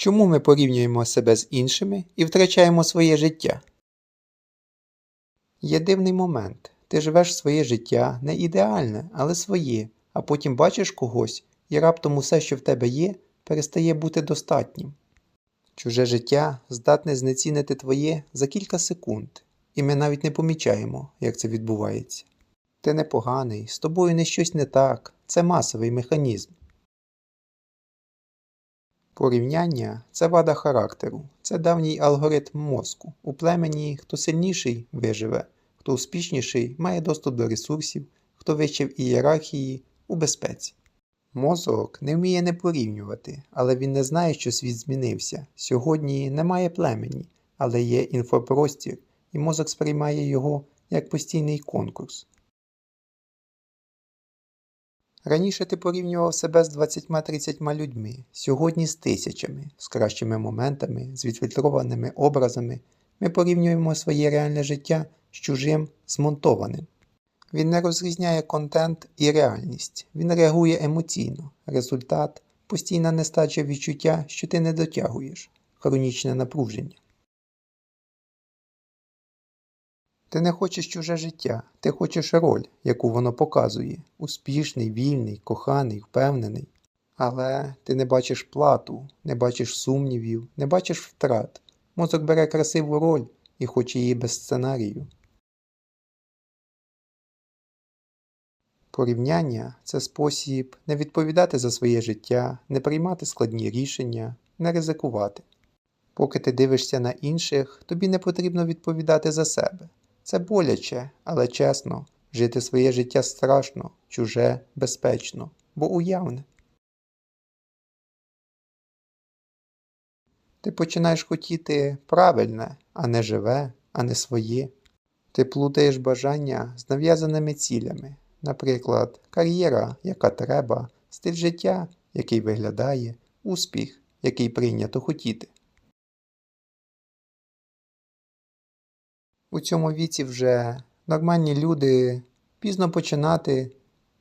Чому ми порівнюємо себе з іншими і втрачаємо своє життя? Є дивний момент. Ти живеш своє життя не ідеальне, але своє, а потім бачиш когось, і раптом усе, що в тебе є, перестає бути достатнім. Чуже життя здатне знецінити твоє за кілька секунд, і ми навіть не помічаємо, як це відбувається. Ти непоганий, з тобою не щось не так, це масовий механізм. Порівняння це вада характеру, це давній алгоритм мозку. У племені хто сильніший виживе, хто успішніший має доступ до ресурсів, хто вище в ієрархії у безпеці. Мозок не вміє не порівнювати, але він не знає, що світ змінився. Сьогодні немає племені, але є інфопростір, і мозок сприймає його як постійний конкурс. Раніше ти порівнював себе з 20-30 людьми, сьогодні з тисячами, з кращими моментами, з відфільтрованими образами. Ми порівнюємо своє реальне життя з чужим змонтованим. Він не розрізняє контент і реальність, він реагує емоційно. Результат постійна нестача відчуття, що ти не дотягуєш, хронічне напруження. Ти не хочеш чуже життя, ти хочеш роль, яку воно показує успішний, вільний, коханий, впевнений. Але ти не бачиш плату, не бачиш сумнівів, не бачиш втрат. Мозок бере красиву роль і хоче її без сценарію. Порівняння це спосіб не відповідати за своє життя, не приймати складні рішення, не ризикувати. Поки ти дивишся на інших, тобі не потрібно відповідати за себе. Це боляче, але чесно, жити своє життя страшно, чуже, безпечно, бо уявне. Ти починаєш хотіти правильне, а не живе, а не своє. Ти плутаєш бажання з нав'язаними цілями, наприклад, кар'єра, яка треба, стиль життя, який виглядає, успіх, який прийнято хотіти. У цьому віці вже нормальні люди пізно починати.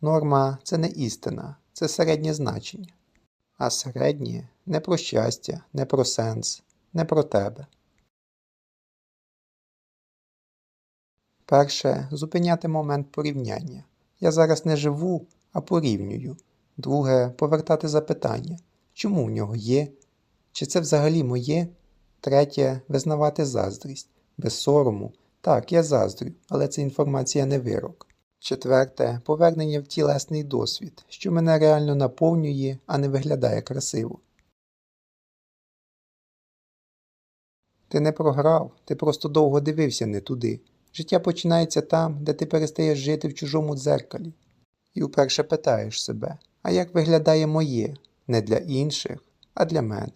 Норма це не істина, це середнє значення. А середнє не про щастя, не про сенс, не про тебе. Перше зупиняти момент порівняння. Я зараз не живу, а порівнюю. Друге повертати запитання, чому в нього є, чи це взагалі моє. Третє визнавати заздрість, без сорому. Так, я заздрю, але це інформація не вирок. Четверте повернення в тілесний досвід, що мене реально наповнює, а не виглядає красиво. Ти не програв, ти просто довго дивився не туди. Життя починається там, де ти перестаєш жити в чужому дзеркалі. І вперше питаєш себе, а як виглядає моє не для інших, а для мене.